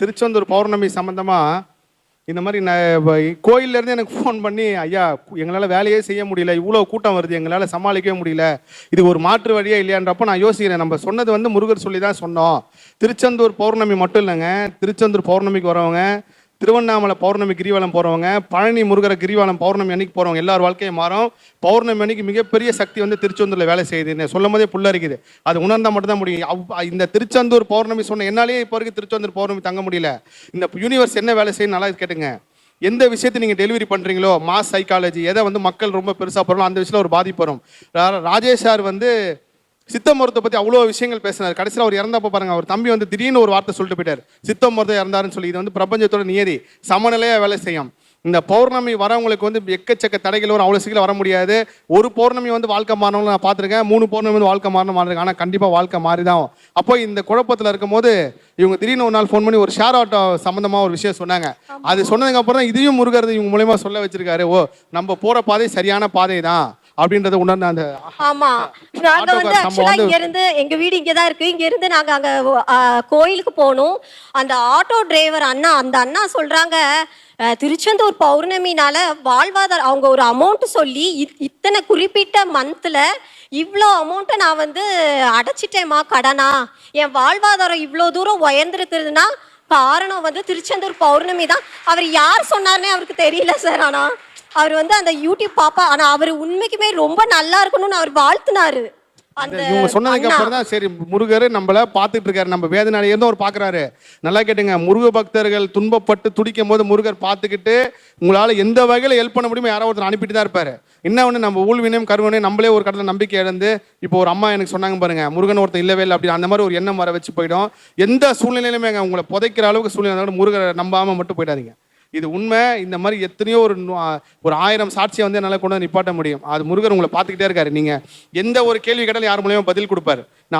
திருச்செந்தூர் பௌர்ணமி சம்மந்தமாக இந்த மாதிரி நான் கோயிலேருந்து எனக்கு ஃபோன் பண்ணி ஐயா எங்களால் வேலையே செய்ய முடியல. இவ்வளோ கூட்டம் வருது. எங்களால் சமாளிக்கவே முடியல. இது ஒரு மாற்று வழியே இல்லையான்றப்போ நான் யோசிக்கிறேன். நம்ம சொன்னது வந்து முருகர் சொல்லி தான் சொன்னோம். திருச்செந்தூர் பௌர்ணமி மட்டும் இல்லைங்க. திருச்செந்தூர் பௌர்ணமிக்கு வரவங்க திருவண்ணாமலை பௌர்ணமி கிரிவலம் போகிறவங்க பழனி முருகர கிரிவலம் பௌர்ணமி அன்னைக்கு போகிறவங்க எல்லார் வாழ்க்கையும் மாறும். பௌர்ணமி அன்னைக்கு மிகப்பெரிய சக்தி வந்து திருச்செந்தூரில் வேலை செய்யுது சொல்லும் போதே புள்ள இருக்குது. அது உணர்ந்தால் மட்டும்தான் முடியும். அவ்- இந்த திருச்செந்தூர் பௌர்ணமி சொன்ன என்னாலேயே இப்போ வரைக்கும் திருச்செந்தூர் பௌர்ணமி தங்க முடியல. இந்த யூனிவர்ஸ் என்ன வேலை செய்யணும் நல்லா கேட்டுங்க. எந்த விஷயத்தை நீங்கள் டெலிவரி பண்ணுறீங்களோ மாஸ் சைக்காலஜி எதை வந்து மக்கள் ரொம்ப பெருசாக போகிறோம் அந்த விஷயத்தில் ஒரு பாதிப்பு வரும். ராஜேஷ் சார் வந்து சித்த மருத்துவத்தை பற்றி அவ்வளோ விஷயங்கள் பேசினார். கடைசியில் அவர் இறந்தப்ப பாருங்க அவர் தம்பி வந்து திடீர்னு ஒரு வார்த்தை சொல்லிட்டு போயிட்டார். சித்த மருத்துவம் இறந்தாருன்னு சொல்லி இது வந்து பிரபஞ்சத்தோட நியதி. சமநிலையாக வேலை செய்யும். இந்த பௌர்ணமி வரவங்களுக்கு வந்து எக்கச்சக்க தடைகள் வரும். அவ்வளோ சீக்கிரம் வர முடியாது. ஒரு பௌர்ணமி வந்து வாழ்க்கை மாறணும்னு நான் பார்த்துருக்கேன். மூணு பௌர்ணமி வந்து வாழ்க்கை மாறணும் மாறிருக்கேன் ஆனால் கண்டிப்பாக வாழ்க்கை மாறி தான். அப்போ இந்த குழப்பத்தில் இருக்கும்போது இவங்க திடீர்னு ஒரு நாள் ஃபோன் பண்ணி ஒரு ஷேர் ஆட்டோ சம்மந்தமாக ஒரு விஷயம் சொன்னாங்க. அது சொன்னதுக்கு அப்புறம் தான் இதையும் முருகர் இவங்க மூலயமா சொல்ல வச்சிருக்காரு. ஓ நம்ம போகிற பாதை சரியான பாதை தான் அப்படின்றத உணர்ந்த அந்த ஆமா. நாங்க வந்து ஆக்சுவலா இங்க இருந்து எங்க வீடு இங்க தான் இருக்கு. இங்க இருந்து நாங்க அங்க கோயிலுக்கு போனோம். அந்த ஆட்டோ டிரைவர் அண்ணா அந்த அண்ணா சொல்றாங்க திருச்செந்தூர் பௌர்ணமினால வாழ்வாதாரம் அவங்க ஒரு அமௌண்ட் சொல்லி இத்- இத்தனை குறிப்பிட்ட மந்த்ல இவ்வளோ அமௌண்ட்டை நான் வந்து அடைச்சிட்டேம்மா கடனா? என் வாழ்வாதாரம் இவ்வளோ தூரம் உயர்ந்திருக்குதுன்னா காரணம் வந்து திருச்செந்தூர் பௌர்ணமி தான் அவர் யார் சொன்னார்னே அவருக்கு தெரியல சார் ஆனா. அவர் வந்து அந்த யூடியூப் பாப்பா ஆனா அவர் உண்மைக்குமே ரொம்ப நல்லா இருக்கணும்னு அவர் வாழ்த்துனாரு. அந்த இவங்க சொன்னதுக்கு. அப்புறம் தான் சரி முருகர் நம்மள பார்த்துட்டு இருக்காரு. நம்ம வேதனால இருந்தும் அவர் பார்க்கறாரு. நல்லா கேட்டுங்க முருக பக்தர்கள் துன்பப்பட்டு துடிக்கும் போது முருகர் பார்த்துக்கிட்டு உங்களால எந்த வகையில ஹெல்ப் பண்ண முடியுமோ யாரோ ஒருத்தர் அனுப்பிட்டு தான் இருப்பாரு. என்ன ஒன்று நம்ம ஊழ்வினையும் கருவனையும் நம்மளே ஒரு கடல நம்பிக்கை இழந்து இப்போ ஒரு அம்மா எனக்கு சொன்னாங்க பாருங்க முருகன் ஒருத்தர் இல்லவே இல்லை அப்படி அந்த மாதிரி ஒரு எண்ணம் வர வச்சு போயிடும். எந்த சூழ்நிலையிலுமே உங்களை புதைக்கிற அளவுக்கு சூழ்நிலை இருந்தா முருகரை நம்பாம மட்டும் போயிடாதீங்க. இது உண்மை. இந்த மாதிரி எத்தனையோ ஒரு ஒரு ஆயிரம் சாட்சியை வந்து என்னால் கொண்டு வந்து நிப்பாட்ட முடியும். அது முருகர் உங்களை பார்த்துக்கிட்டே இருக்காரு. நீங்கள் எந்த ஒரு கேள்வி கேட்டாலும் யார் மூலியமா பதில் கொடுப்பாரு? நான்